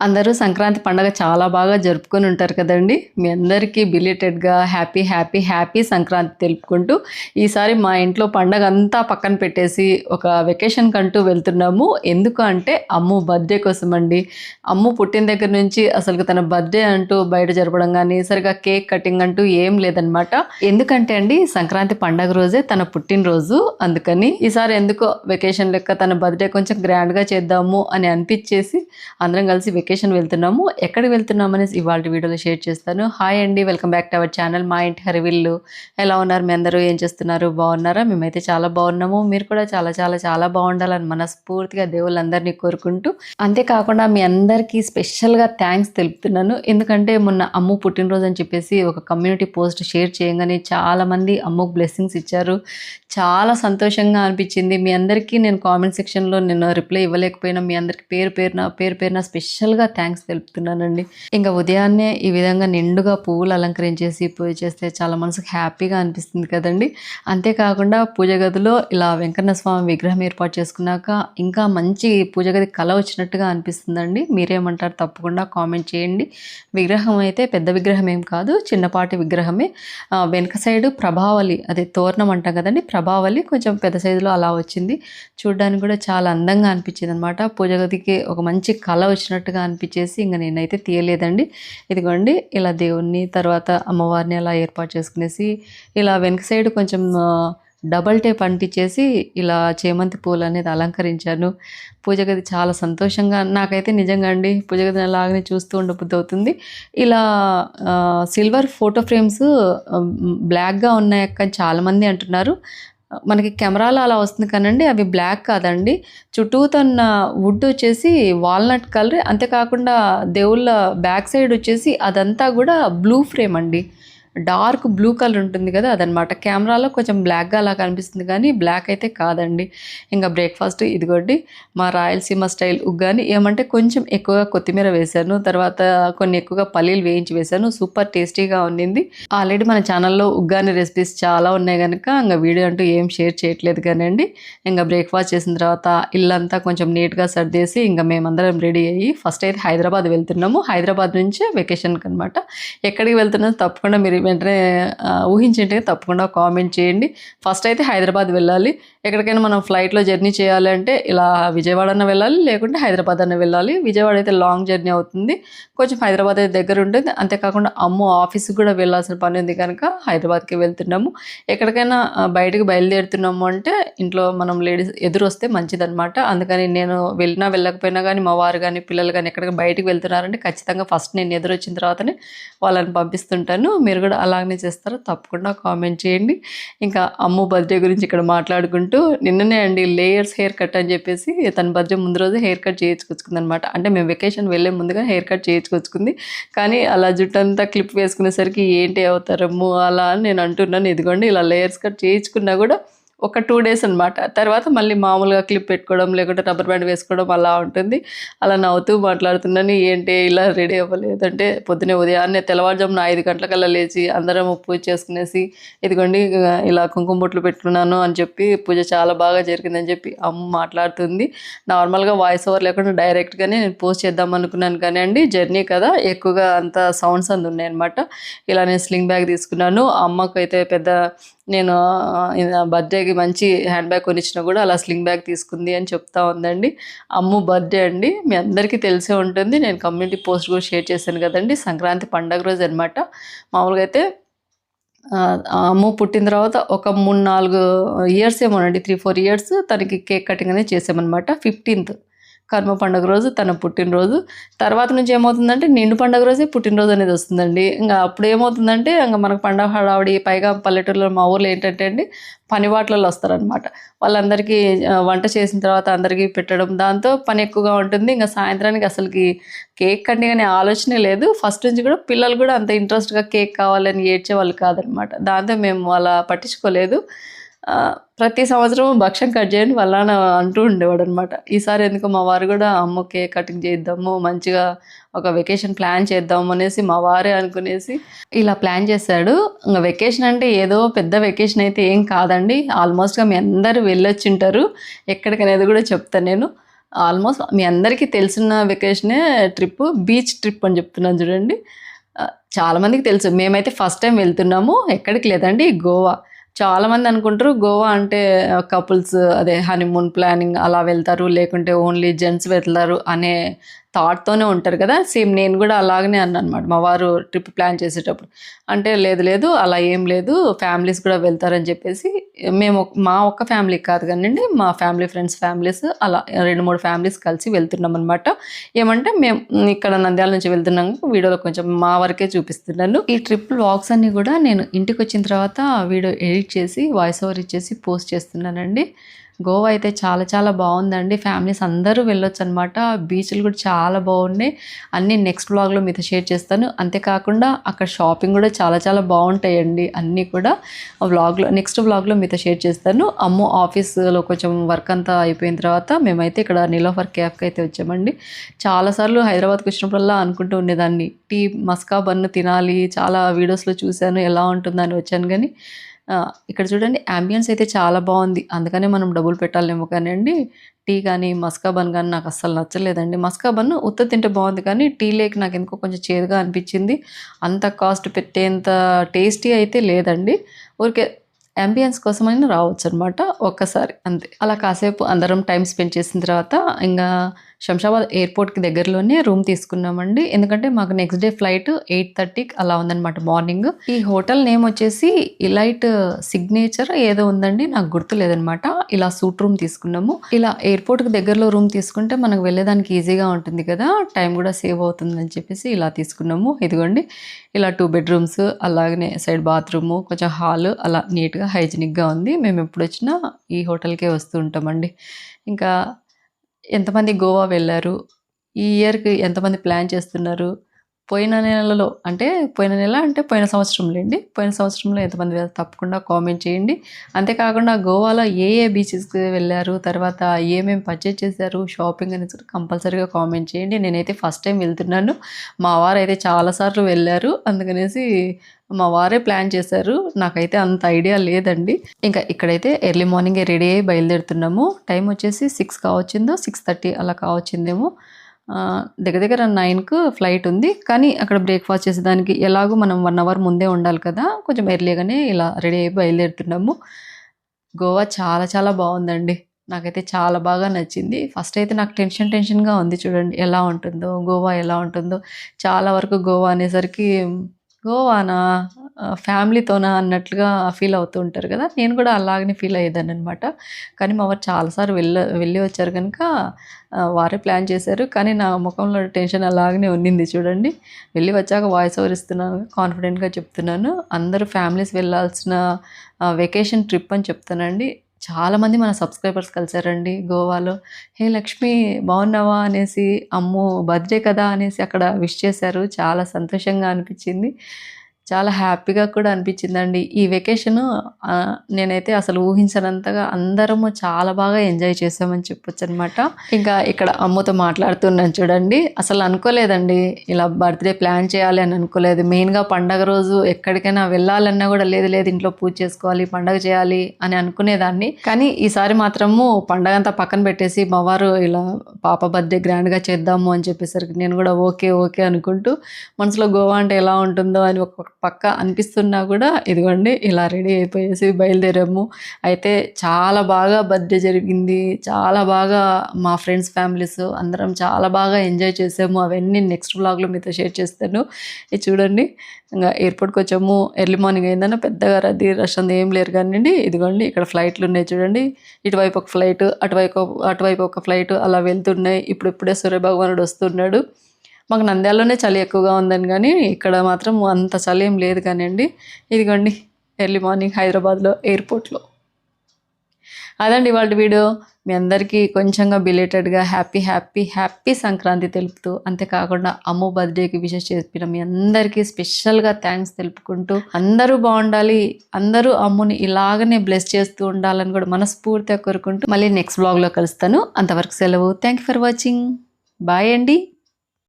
అందరూ సంక్రాంతి పండగ చాలా బాగా జరుపుకొని ఉంటారు కదండి. మీ అందరికీ బిలేటెడ్గా హ్యాపీ హ్యాపీ హ్యాపీ సంక్రాంతి తెలుపుకుంటూ ఈసారి మా ఇంట్లో పండగ అంతా పక్కన పెట్టేసి ఒక వెకేషన్ కంటూ వెళ్తున్నాము. ఎందుకు అంటే అమ్ము బర్త్డే కోసం అండి అమ్ము పుట్టిన దగ్గర నుంచి అసలు తన బర్త్డే అంటూ బయట జరపడం కానీ సరిగా కేక్ కటింగ్ అంటూ ఏం లేదనమాట ఎందుకంటే అండి సంక్రాంతి పండగ రోజే తన పుట్టినరోజు. అందుకని ఈసారి ఎందుకో వెకేషన్ లెక్క తన బర్త్డే కొంచెం గ్రాండ్గా చేద్దాము అని అనిపించేసి అందరం కలిసి వెకేషన్ వెళ్తున్నాము. ఎక్కడికి వెళ్తున్నాం అనేసి ఇవాళ వీడియోలో షేర్ చేస్తాను. హాయ్ అండి welcome back to our channel మా ఇంటి హరివిల్లు. ఎలా ఉన్నారు? మీ అందరూ ఏం చేస్తున్నారు? బాగున్నారా? మేమైతే చాలా బాగున్నాము. మీరు కూడా చాలా చాలా చాలా బాగుండాలని మనస్ఫూర్తిగా దేవుళ్ళందరినీ కోరుకుంటూ. అంతేకాకుండా మీ అందరికీ స్పెషల్గా థ్యాంక్స్ తెలుపుతున్నాను. ఎందుకంటే మొన్న అమ్ము పుట్టినరోజు అని చెప్పేసి ఒక కమ్యూనిటీ పోస్ట్ షేర్ చేయగానే చాలామంది అమ్మకు బ్లెస్సింగ్స్ ఇచ్చారు. చాలా సంతోషంగా అనిపించింది. మీ అందరికీ నేను కామెంట్ సెక్షన్లో నేను రిప్లై ఇవ్వలేకపోయినా. మీ అందరికీ పేరు పేరున పేరు పేరున స్పెషల్గా థ్యాంక్స్ తెలుపుతున్నానండి. ఇంకా ఉదయాన్నే ఈ విధంగా నిండుగా పువ్వులు అలంకరించేసి పూజ చేస్తే చాలా మనసుకు హ్యాపీగా అనిపిస్తుంది కదండి. అంతేకాకుండా పూజ గదిలో ఇలా వెంకన్న స్వామి విగ్రహం ఏర్పాటు చేసుకున్నాక ఇంకా మంచి పూజ గది కళ వచ్చినట్టుగా అనిపిస్తుందండి. మీరేమంటారు తప్పకుండా కామెంట్ చేయండి. విగ్రహం అయితే పెద్ద విగ్రహం ఏం కాదు చిన్నపాటి విగ్రహమే. ఆ, వెనక సైడ్ ప్రభావలి అదే తోరణం అంటాం కదండి ప్రభావలి కొంచెం పెద్ద సైజులో అలా వచ్చింది. చూడడానికి కూడా చాలా అందంగా అనిపించింది అనమాట పూజ గదికి ఒక మంచి కళ వచ్చినట్టుగా అనిపించేసి ఇంకా నేనైతే తీయలేదండి. ఇదిగోండి ఇలా దేవుణ్ణి తర్వాత అమ్మవారిని అలా ఏర్పాటు చేసుకునేసి ఇలా వెనక సైడ్ కొంచెం డబల్ టేప్ అంటించేసి ఇలా చేమంతి పూలు అనేది అలంకరించాను. పూజ గది చాలా సంతోషంగా నాకైతే నిజంగా అండి పూజ గదిని అలాగనే చూస్తూ ఉండబుద్ధి అవుతుంది. ఇలా సిల్వర్ ఫోటో ఫ్రేమ్స్ బ్లాక్గా ఉన్నాయక్క చాలామంది అంటున్నారు. మనకి కెమెరాలో అలా వస్తుంది కానండి అవి బ్లాక్ కాదండి. చుట్టూతన్న వుడ్ వచ్చేసి వాల్నట్ కలర్ అంతేకాకుండా దేవుళ్ళ బ్యాక్ సైడ్ వచ్చేసి అదంతా కూడా బ్లూ ఫ్రేమ్ అండి. డార్క్ బ్లూ కలర్ ఉంటుంది కదా అదనమాట. కెమెరాలో కొంచెం బ్లాక్గా అలా కనిపిస్తుంది కానీ బ్లాక్ అయితే కాదండి. ఇంకా బ్రేక్ఫాస్ట్ ఇదిగోండి మా రాయలసీమ స్టైల్ ఉగ్గాని ఏమంటే కొంచెం ఎక్కువగా కొత్తిమీర వేశాను తర్వాత కొన్ని ఎక్కువగా పల్లీలు వేయించి వేశాను సూపర్ టేస్టీగా ఉండింది ఆల్రెడీ మన ఛానల్లో ఉగ్గాని రెసిపీస్ చాలా ఉన్నాయి కనుక ఇంకా వీడియో అంటూ ఏం షేర్ చేయట్లేదు కానండి. ఇంకా బ్రేక్ఫాస్ట్ చేసిన తర్వాత ఇల్లంతా కొంచెం నీట్గా సర్దేసి ఇంకా మేమందరం రెడీ అయ్యి ఫస్ట్ అయితే హైదరాబాద్ వెళ్తున్నాము. హైదరాబాద్ నుంచి వెకేషన్కి అనమాట ఎక్కడికి వెళ్తున్నామో తప్పకుండా మీరు వెంటనే ఊహించింటే తప్పకుండా కామెంట్ చేయండి. ఫస్ట్ అయితే హైదరాబాద్ వెళ్ళాలి. ఎక్కడికైనా మనం ఫ్లైట్లో జర్నీ చేయాలంటే ఇలా విజయవాడ అన్న వెళ్ళాలి లేకుంటే హైదరాబాద్ అన్న వెళ్ళాలి. విజయవాడ అయితే లాంగ్ జర్నీ అవుతుంది. కొంచెం హైదరాబాద్ అయితే దగ్గర ఉంటుంది. అంతేకాకుండా అమ్మో ఆఫీస్కి కూడా వెళ్ళాల్సిన పని ఉంది కనుక హైదరాబాద్కి వెళ్తున్నాము. ఎక్కడికైనా బయటకు బయలుదేరుతున్నాము అంటే ఇంట్లో మనం లేడీస్ ఎదురు వస్తే మంచిదన్నమాట. అందుకని నేను వెళ్ళినా వెళ్ళకపోయినా కానీ మా వారు కానీ పిల్లలు కానీ ఎక్కడికి బయటకు వెళ్తున్నారంటే ఖచ్చితంగా ఫస్ట్ నేను ఎదురొచ్చిన తర్వాతనే వాళ్ళని పంపిస్తుంటాను. మీరు కూడా అలాగనే చేస్తారో తప్పకుండా కామెంట్ చేయండి. ఇంకా అమ్ము బర్త్డే గురించి ఇక్కడ మాట్లాడుకుంటూ నిన్ననే అండి లేయర్స్ హెయిర్ కట్ అని చెప్పేసి తన బర్త్డే ముందు రోజు హెయిర్ కట్ చేయించుకొచ్చుకుంది అనమాట అంటే మేము వెకేషన్ వెళ్ళే ముందుగా హెయిర్ కట్ చేయించుకొచ్చుకుంది. కానీ అలా జుట్టు అంతా క్లిప్ వేసుకునేసరికి ఏంటి అవుతారమ్ము అలా అని నేను అంటున్నాను. ఇదిగోండి ఇలా లేయర్స్ కట్ చేయించుకున్నా కూడా ఒక టూ డేస్ అనమాట తర్వాత మళ్ళీ మామూలుగా క్లిప్ పెట్టుకోవడం లేకుంటే రబ్బర్ బ్యాండ్ వేసుకోవడం అలా ఉంటుంది. అలా నవ్వుతూ మాట్లాడుతున్నాను. ఏంటి ఇలా రెడీ అవ్వలేదంటే పొద్దునే ఉదయాన్నే తెల్లవారుజామున ఐదు గంటలకల్లా లేచి అందరం పూజ చేసుకునేసి ఇదిగోండి ఇలా కుంకుమ బొట్లు పెట్టుకున్నాను అని చెప్పి పూజ చాలా బాగా జరిగిందని చెప్పి అమ్మ మాట్లాడుతుంది. నార్మల్గా వాయిస్ ఓవర్ లేకుండా డైరెక్ట్గానే నేను పోస్ట్ చేద్దాం అనుకున్నాను. కానీ అండి జర్నీ కదా ఎక్కువగా అంత సౌండ్స్ అందు ఉన్నాయన్నమాట ఇలా నేను స్లింగ్ బ్యాగ్ తీసుకున్నాను. అమ్మకు అయితే పెద్ద నేను బర్త్డేకి మంచి హ్యాండ్ బ్యాగ్ కొనిచ్చినా కూడా అలా స్లింగ్ బ్యాగ్ తీసుకుంది అని చెప్తా ఉందండి. అమ్ము బర్త్డే అండి. మీ అందరికీ తెలిసే ఉంటుంది. నేను కమ్యూనిటీ పోస్ట్ కూడా షేర్ చేశాను కదండి. సంక్రాంతి పండగ రోజు అనమాట మామూలుగా అయితే అమ్ము పుట్టిన తర్వాత ఒక మూడు నాలుగు ఇయర్స్ ఏమోనండి. త్రీ ఫోర్ ఇయర్స్ తనకి కేక్ కటింగ్ అనేది చేసామన్నమాట ఫిఫ్టీన్త్ కర్మ పండుగ రోజు తన పుట్టినరోజు. తర్వాత నుంచి ఏమవుతుందంటే నిండు పండుగ రోజే పుట్టినరోజు అనేది వస్తుందండి. ఇంకా అప్పుడు ఏమవుతుందంటే ఇంకా మనకు పండగ హడావిడి పైగా పల్లెటూరులో మా ఊర్లో ఏంటంటే అండి పనివాట్లలో వస్తారనమాట వాళ్ళందరికీ వంట చేసిన తర్వాత అందరికీ పెట్టడం. దాంతో పని ఎక్కువగా ఉంటుంది. ఇంకా సాయంత్రానికి అసలుకి కేక్ కండి అనే ఆలోచనే లేదు. ఫస్ట్ నుంచి కూడా పిల్లలు కూడా అంత ఇంట్రెస్ట్గా కేక్ కావాలని ఏడ్చే వాళ్ళు కాదనమాట దాంతో మేము అలా పట్టించుకోలేదు. ప్రతి సంవత్సరం భక్ష్యం కట్ చేయండి వాళ్ళ అంటూ ఉండేవాడు అనమాట ఈసారి ఎందుకో మా వారు కూడా అమ్మకే కటింగ్ చేద్దాము మంచిగా ఒక వెకేషన్ ప్లాన్ చేద్దాం అనేసి మా వారే అనుకునేసి ఇలా ప్లాన్ చేశాడు. ఇంకా వెకేషన్ అంటే ఏదో పెద్ద వెకేషన్ అయితే ఏం కాదండి. ఆల్మోస్ట్గా మీ అందరూ వెళ్ళొచ్చింటారు. ఎక్కడికనేది కూడా చెప్తాను నేను. ఆల్మోస్ట్ మీ అందరికీ తెలిసిన వెకేషనే ట్రిప్ బీచ్ ట్రిప్ అని చెప్తున్నాను చూడండి. చాలామందికి తెలుసు. మేమైతే ఫస్ట్ టైం వెళ్తున్నాము. ఎక్కడికి లేదండి గోవా. చాలా మంది అనుకుంటారు గోవా అంటే కపుల్స్ అదే హనీమూన్ ప్లానింగ్ అలా వెళ్తారు లేకుంటే ఓన్లీ జెంట్స్ వెళ్తారు అనే థాట్తోనే ఉంటారు కదా? సేమ్ నేను కూడా అలాగనే అన్నాను అనమాట మా వారు ట్రిప్ ప్లాన్ చేసేటప్పుడు. అంటే లేదు లేదు అలా ఏం లేదు ఫ్యామిలీస్ కూడా వెళ్తారని చెప్పేసి మేము మా ఒక్క ఫ్యామిలీ కాదు కానివ్వండి మా ఫ్యామిలీ ఫ్రెండ్స్ ఫ్యామిలీస్ అలా రెండు మూడు ఫ్యామిలీస్ కలిసి వెళ్తున్నాం అనమాట ఏమంటే మేము ఇక్కడ నంద్యాల నుంచి వెళ్తున్నాం వీడియోలో కొంచెం మా వరకే చూపిస్తున్నాను. ఈ ట్రిప్ వ్లాగ్స్ అన్ని కూడా నేను ఇంటికి వచ్చిన తర్వాత వీడియో ఎడిట్ చేసి వాయిస్ ఓవర్ ఇచ్చేసి పోస్ట్ చేస్తున్నానండి. గోవా అయితే చాలా చాలా బాగుందండి. ఫ్యామిలీస్ అందరూ వెళ్ళొచ్చు అనమాట బీచ్లు కూడా చాలా బాగున్నాయి. అన్నీ నెక్స్ట్ బ్లాగ్లో మీతో షేర్ చేస్తాను. అంతేకాకుండా అక్కడ షాపింగ్ కూడా చాలా చాలా బాగుంటాయండి. అన్నీ కూడా వ్లాగ్లో నెక్స్ట్ వ్లాగ్లో మీతో షేర్ చేస్తాను. అమ్మ ఆఫీస్లో కొంచెం వర్క్ అంతా అయిపోయిన తర్వాత మేమైతే ఇక్కడ నిలోఫర్ క్యాఫ్కి అయితే వచ్చామండి. చాలాసార్లు హైదరాబాద్కి వచ్చినప్పుడల్లా అనుకుంటూ ఉండేదాన్ని. టీ మస్కా బన్ను తినాలి. చాలా వీడియోస్లో చూశాను ఎలా ఉంటుందని వచ్చాను కానీ ఇక్కడ చూడండి అంబియన్స్ అయితే చాలా బాగుంది. అందుకనే మనం డబ్బులు పెట్టాలేమో కానీ అండి టీ కానీ మస్కా బన్ కానీ నాకు అస్సలు నచ్చలేదండి. మస్కా బన్ ఉత్త తింటే బాగుంది కానీ టీ లేక్ నాకు ఎందుకో కొంచెం చేదుగా అనిపించింది. అంత కాస్ట్ పెట్టేంత టేస్టీ అయితే లేదండి. ఊరికే అంబియన్స్ కోసమైనా రావచ్చు అనమాట ఒక్కసారి అంతే. అలా కాసేపు అందరం టైం స్పెండ్ చేసిన తర్వాత ఇంకా శంషాబాద్ ఎయిర్పోర్ట్కి దగ్గరలోనే రూమ్ తీసుకున్నామండి. ఎందుకంటే మాకు నెక్స్ట్ డే ఫ్లైట్ ఎయిట్ థర్టీకి అలా ఉందన్నమాట మార్నింగ్. ఈ హోటల్ నేమ్ వచ్చేసి ఇలైట్ సిగ్నేచర్ ఏదో ఉందండి నాకు గుర్తు లేదనమాట ఇలా సూట్ రూమ్ తీసుకున్నాము. ఇలా ఎయిర్పోర్ట్కి దగ్గరలో రూమ్ తీసుకుంటే మనకు వెళ్ళేదానికి ఈజీగా ఉంటుంది కదా టైం కూడా సేవ్ అవుతుందని చెప్పేసి ఇలా తీసుకున్నాము. ఇదిగోండి ఇలా టూ బెడ్రూమ్స్ అలాగనే సైడ్ బాత్రూము కొంచెం హాల్ అలా నీట్గా హైజీనిక్గా ఉంది. మేము ఎప్పుడు వచ్చినా ఈ హోటల్కే వస్తూ ఉంటామండి. ఇంకా ఎంతమంది గోవా వెళ్ళారు? ఈ ఇయర్కి ఎంతమంది ప్లాన్ చేస్తున్నారు? పోయిన నెలలో అంటే పోయిన నెల అంటే పోయిన సంవత్సరంలేండి పోయిన సంవత్సరంలో ఎంతమంది తప్పకుండా కామెంట్ చేయండి. అంతేకాకుండా గోవాలో ఏ ఏ బీచెస్కి వెళ్ళారు తర్వాత ఏమేమి పర్చేజ్ చేశారు షాపింగ్ అనేది కంపల్సరీగా కామెంట్ చేయండి. నేనైతే ఫస్ట్ టైం వెళ్తున్నాను. మా వారు అయితే చాలాసార్లు వెళ్ళారు. అందుకనేసి మా వారే ప్లాన్ చేశారు. నాకైతే అంత ఐడియా లేదండి. ఇంకా ఇక్కడైతే ఎర్లీ మార్నింగే రెడీ అయ్యి బయలుదేరుతున్నాము. టైం వచ్చేసి సిక్స్ కావచ్చిందో సిక్స్ థర్టీ అలా కావచ్చిందేమో. దగ్గర దగ్గర నైన్కు ఫ్లైట్ ఉంది. కానీ అక్కడ బ్రేక్ఫాస్ట్ చేసేదానికి ఎలాగో మనం వన్ అవర్ ముందే ఉండాలి కదా. కొంచెం ఎర్లీగానే ఇలా రెడీ అయ్యి బయలుదేరుతున్నాము. గోవా చాలా చాలా బాగుందండి. నాకైతే చాలా బాగా నచ్చింది. ఫస్ట్ అయితే నాకు టెన్షన్ టెన్షన్గా ఉంది చూడండి ఎలా ఉంటుందో గోవా ఎలా ఉంటుందో. చాలా వరకు గోవా అనేసరికి గోవానా ఆ, ఫ్యామిలీతోనా అన్నట్లుగా ఫీల్ అవుతూ ఉంటారు కదా. నేను కూడా అలాగనే ఫీల్ అయ్యేదాన్ని అనమాట కానీ మా వారు చాలాసార్లు వెళ్ళ వెళ్ళి వచ్చారు కనుక వారే ప్లాన్ చేశారు. కానీ నా ముఖంలో టెన్షన్ అలాగనే ఉన్నింది. చూడండి వెళ్ళి వచ్చాక వాయిస్ ఓవర్ ఇస్తున్నాను కాన్ఫిడెంట్గా చెప్తున్నాను. అందరూ ఫ్యామిలీస్ వెళ్ళాల్సిన వెకేషన్ ట్రిప్ అని చెప్తానండి. చాలామంది మన సబ్స్క్రైబర్స్ కలిసారండి గోవాలో. హే లక్ష్మి బాగున్నావా అనేసి అమ్మో బర్త్డే కదా అనేసి అక్కడ విష్ చేశారు. చాలా సంతోషంగా అనిపించింది. చాలా హ్యాపీగా కూడా అనిపించిందండి. ఈ వెకేషన్ నేనైతే అసలు ఊహించనంతగా అందరము చాలా బాగా ఎంజాయ్ చేసామని చెప్పొచ్చు అనమాట ఇంకా ఇక్కడ అమ్మతో మాట్లాడుతున్నాను చూడండి. అసలు అనుకోలేదండి. ఇలా బర్త్డే ప్లాన్ చేయాలి అని అనుకోలేదు. మెయిన్గా పండగ రోజు ఎక్కడికైనా వెళ్ళాలన్నా కూడా లేదు లేదు ఇంట్లో పూజ చేసుకోవాలి పండగ చేయాలి అని అనుకునేదాన్ని. కానీ ఈసారి మాత్రము పండగ అంతా పక్కన పెట్టేసి మా వారు ఇలా పాప బర్త్డే గ్రాండ్గా చేద్దాము అని చెప్పేసరికి నేను కూడా ఓకే ఓకే అనుకుంటూ మనసులో గోవా అంటే ఎలా ఉంటుందో అని ఒక పక్క అనిపిస్తున్నా కూడా ఇదిగోండి ఇలా రెడీ అయిపోయేసి బయలుదేరాము. అయితే చాలా బాగా బర్త్డే జరిగింది. చాలా బాగా మా ఫ్రెండ్స్ ఫ్యామిలీస్ అందరం చాలా బాగా ఎంజాయ్ చేసాము. అవన్నీ నెక్స్ట్ వ్లాగ్లో మీతో షేర్ చేస్తాను. ఇది చూడండి ఇంకా ఎయిర్పోర్ట్కి వచ్చాము. ఎర్లీ మార్నింగ్ అయిందన్న పెద్దగా రద్దీ రష్ అంది ఏం లేరు కానివ్వండి. ఇదిగోండి ఇక్కడ ఫ్లైట్లు ఉన్నాయి చూడండి. ఇటువైపు ఒక ఫ్లైట్ అటువైపు అటువైపు ఒక ఫ్లైట్ అలా వెళ్తున్నాయి. ఇప్పుడు ఇప్పుడే సూర్యభగవానుడు వస్తున్నాడు. మాకు నంద్యాలలోనే చలి ఎక్కువగా ఉందని కానీ ఇక్కడ మాత్రం అంత చలి ఏం లేదు కానివ్వండి. ఇదిగోండి ఎర్లీ మార్నింగ్ హైదరాబాద్లో ఎయిర్పోర్ట్లో. అదండి వాళ్ళ వీడియో. మీ అందరికీ కొంచెంగా బిలేటెడ్గా హ్యాపీ హ్యాపీ హ్యాపీ సంక్రాంతి తెలుపుతూ అంతేకాకుండా అమ్మ బర్త్డేకి విషెస్ చెప్పిన మీ అందరికీ స్పెషల్గా థ్యాంక్స్ తెలుపుకుంటూ అందరూ బాగుండాలి అందరూ అమ్ముని ఇలాగనే బ్లెస్ చేస్తూ ఉండాలని కూడా మనస్ఫూర్తిగా కోరుకుంటూ మళ్ళీ నెక్స్ట్ బ్లాగ్లో కలుస్తాను. అంతవరకు సెలవు. Thank you for watching bye అండి.